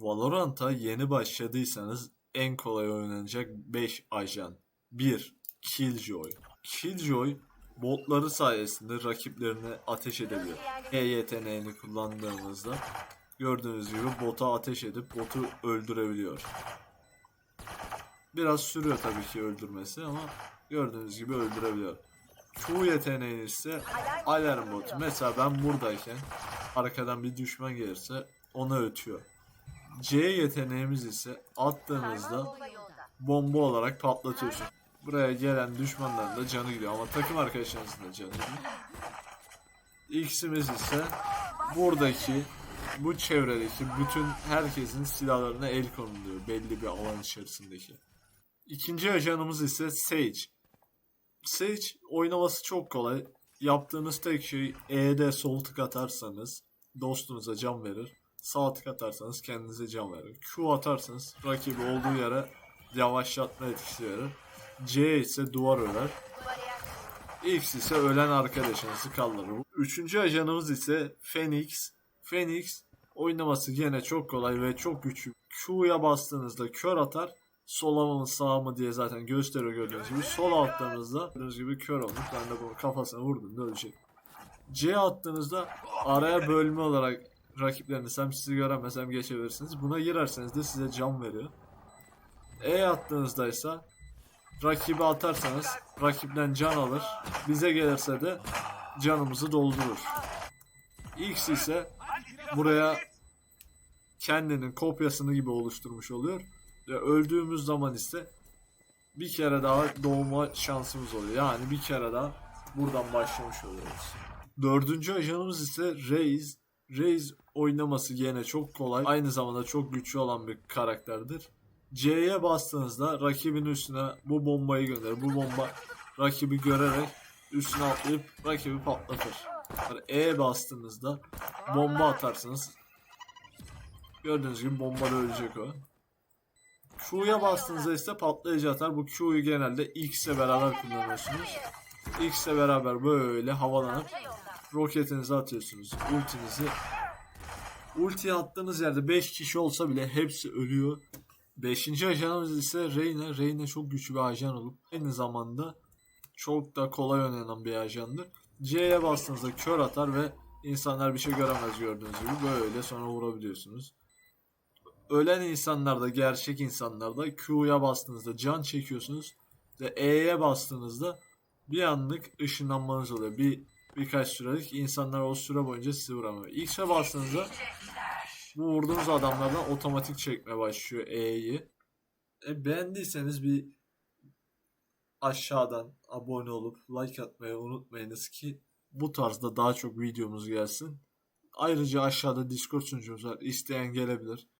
Valorant'a yeni başladıysanız en kolay oynanacak 5 ajan. 1. Killjoy. Killjoy botları sayesinde rakiplerini ateş edebiliyor. E yeteneğini kullandığımızda gördüğünüz gibi bota ateş edip botu öldürebiliyor. Biraz sürüyor tabii ki öldürmesi ama gördüğünüz gibi öldürebiliyor. Q yeteneği ise alarm botu. Mesela ben buradayken arkadan bir düşman gelirse onu ötüyor. C yeteneğimiz ise attığınızda bomba olarak patlatıyorsun. Buraya gelen düşmanların da canı gidiyor ama takım arkadaşlarınızın da canı gidiyor. X'imiz ise buradaki bu çevredeki bütün herkesin silahlarına el konuluyor belli bir alan içerisindeki. İkinci ajanımız ise Sage. Sage oynaması çok kolay. Yaptığınız tek şey E'de sol tık atarsanız dostunuza can verir. Sağ atarsanız kendinize can verir. Q atarsanız rakibi olduğu yere yavaşlatma etkisi verir. C ise duvar örer. X ise ölen arkadaşınızı kaldırır. Üçüncü ajanımız ise Phoenix. Phoenix oynaması gene çok kolay ve çok güçlü. Q'ya bastığınızda kör atar. Sola mı sağ mı diye zaten gösteriyor gördüğünüz gibi. Sol attığınızda gördüğünüz gibi kör olmuş. Ben de bu kafasına vurdum da ölecek. C attığınızda araya bölme olarak rakipleriniz hem sizi göremez hem geçebilirsiniz. Buna girerseniz de size can veriyor. E attığınızda ise rakibi atarsanız rakipten can alır. Bize gelirse de canımızı doldurur. X ise buraya kendinin kopyasını gibi oluşturmuş oluyor. Ve öldüğümüz zaman ise bir kere daha doğma şansımız oluyor. Yani bir kere daha buradan başlamış oluyoruz. Dördüncü ajanımız ise Reis. Reis oynaması gene çok kolay. Aynı zamanda çok güçlü olan bir karakterdir. C'ye bastığınızda rakibin üstüne bu bombayı gönderir. Bu bomba rakibi görerek üstüne atlayıp rakibi patlatır. Yani E bastığınızda bomba atarsınız. Gördüğünüz gibi bomba ölecek o. Q'ya bastığınızda ise patlayıcı atar. Bu Q'yu genelde X ile beraber kullanıyorsunuz. X ile beraber böyle havalanıp roketinizi atıyorsunuz. Ultinizi Ultiye attığınız yerde 5 kişi olsa bile hepsi ölüyor. 5. ajanımız ise Reyna. Reyna çok güçlü bir ajan olup aynı zamanda çok da kolay oynanan bir ajandır. C'ye bastığınızda kör atar ve insanlar bir şey göremez gördüğünüz gibi böyle sonra vurabiliyorsunuz. Ölen insanlarda, gerçek insanlarda Q'ya bastığınızda can çekiyorsunuz ve E'ye bastığınızda bir anlık ışınlanmanız oluyor. Bir birkaç sürelik insanlar o süre boyunca sizi vuramıyor. X'e bastığınızda bu vurduğunuz adamlardan otomatik çekmeye başlıyor E'yi. E, beğendiyseniz bir aşağıdan abone olup like atmayı unutmayınız ki bu tarzda daha çok videomuz gelsin. Ayrıca aşağıda Discord sunucumuz var. İsteyen gelebilir.